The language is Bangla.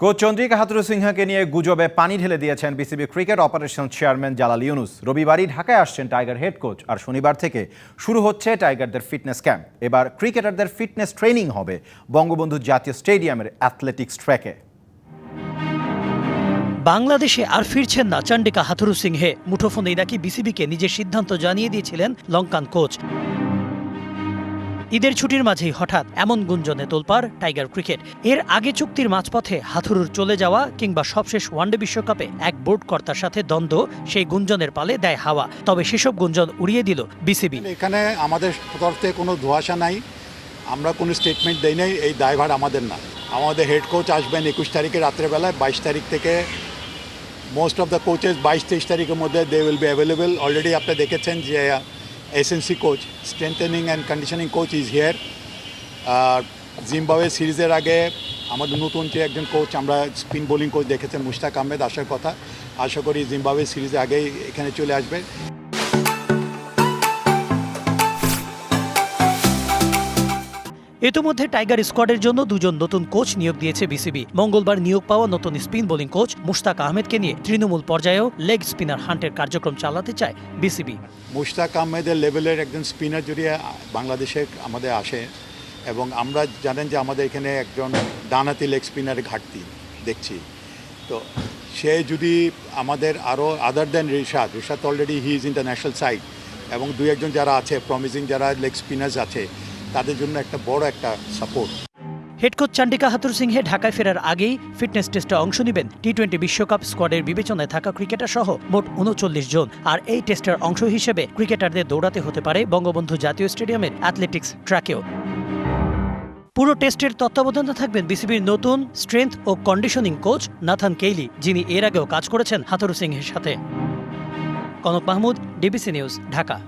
কোচ চন্দ্রিকা হাতুরু সিংহাকে নিয়ে গুজবে পানি ঢেলে দিয়েছেন BCB cricket operation chairman Jalal Yunus. রবিবারই ঢাকায় আসছেন টাইগার হেড কোচ আর শনিবার থেকে শুরু হচ্ছে টাইগারদের ফিটনেস ক্যাম্প। এবার ক্রিকেটারদের ফিটনেস ট্রেনিং হবে বঙ্গবন্ধু জাতীয় স্টেডিয়ামের অ্যাথলেটিক্স ট্র্যাকে। বাংলাদেশে আর ফিরছেন না চন্ডিকা হাথুরু সিংহে। মুঠোফোনেই নাকি বিসিবিকে নিজের সিদ্ধান্ত জানিয়ে দিয়েছিলেন লঙ্কান কোচ। ঈদের ছুটির মাঝেই হঠাৎ এমন গুঞ্জনে তোলপাড় টাইগার ক্রিকেট। এর আগে চুক্তির মাঝপথে হাথুরুর চলে যাওয়া কিংবা সবশেষ ওয়ানডে বিশ্বকাপে এক বোর্ড কর্তার সাথে দ্বন্দ্ব, সেই গুঞ্জনের পালে দেয় হাওয়া। তবে সেসব গুঞ্জন উড়িয়ে দিল বিসিবি। এখানে আমাদের তরফ কোনো ধোয়াশা নাই। আমরা কোনো স্টেটমেন্ট দেই নাই, এই দায়ভার আমাদের না। আমাদের হেড কোচ আসবেন একুশ তারিখে রাত্রেবেলায়, বাইশ তারিখ থেকে মোস্ট অফ দ্য কোচেস বাইশ, তেইশ তারিখের মধ্যে they will be available already আপনি দেখেছেন যে S and C coach strengthening and conditioning coach is here R Zimbabwe সিরিজের আগে আমাদের নতুন যে একজন কোচ আমরা স্পিন বোলিং কোচ দেখেছেন, মুশতাক আহমেদ, আসার কথা। আশা করি জিম্বাবে সিরিজে আগেই এখানে চলে আসবে। ইতিমধ্যে টাইগার স্কোয়াডের জন্য দুজন নতুন কোচ নিয়োগ দিয়েছে বিসিবি। মঙ্গলবার নিয়োগ পাওয়া নতুন স্পিন বোলিং কোচ মুশতাক আহমেদকে নিয়ে তৃণমূল পর্যায়েও লেগ স্পিনার হান্টের কার্যক্রম চালাতে চায় বিসিবি। মুশতাক আহমেদের লেভেলের একজন স্পিনার যদি বাংলাদেশে আমাদের আসে এবং আমরা জানেন যে আমাদের এখানে একজন ডানাতি লেগ স্পিনারের ঘাটতি দেখছি, তো সে যদি আমাদের আরও other then Rishad Rishad already he is international side এবং দুই একজন যারা আছে প্রমিজিং যারা লেগ স্পিনার্স আছে তাদের জন্য একটা বড় একটা support head coach Chandika Hathurusingha ঢাকায় ফেরার আগেই ফিটনেস টেস্টে অংশ নেবেন। টি টোয়েন্টি বিশ্বকাপ স্কোয়াডের বিবেচনায় থাকা ক্রিকেটার সহ মোট উনচল্লিশ জন। আর এই টেস্টের অংশ হিসেবে ক্রিকেটারদের দৌড়াতে হতে পারে বঙ্গবন্ধু জাতীয় স্টেডিয়ামের অ্যাথলেটিক্স ট্র্যাকেও পুরো টেস্টের তত্ত্বাবধানে থাকবেন বিসিবির নতুন স্ট্রেংথ ও কন্ডিশনিং কোচ নাথান কেইলি, যিনি এর আগেও কাজ করেছেন হাতুরু সিংহের সাথে। Konok Mahmud DBC news Dhaka.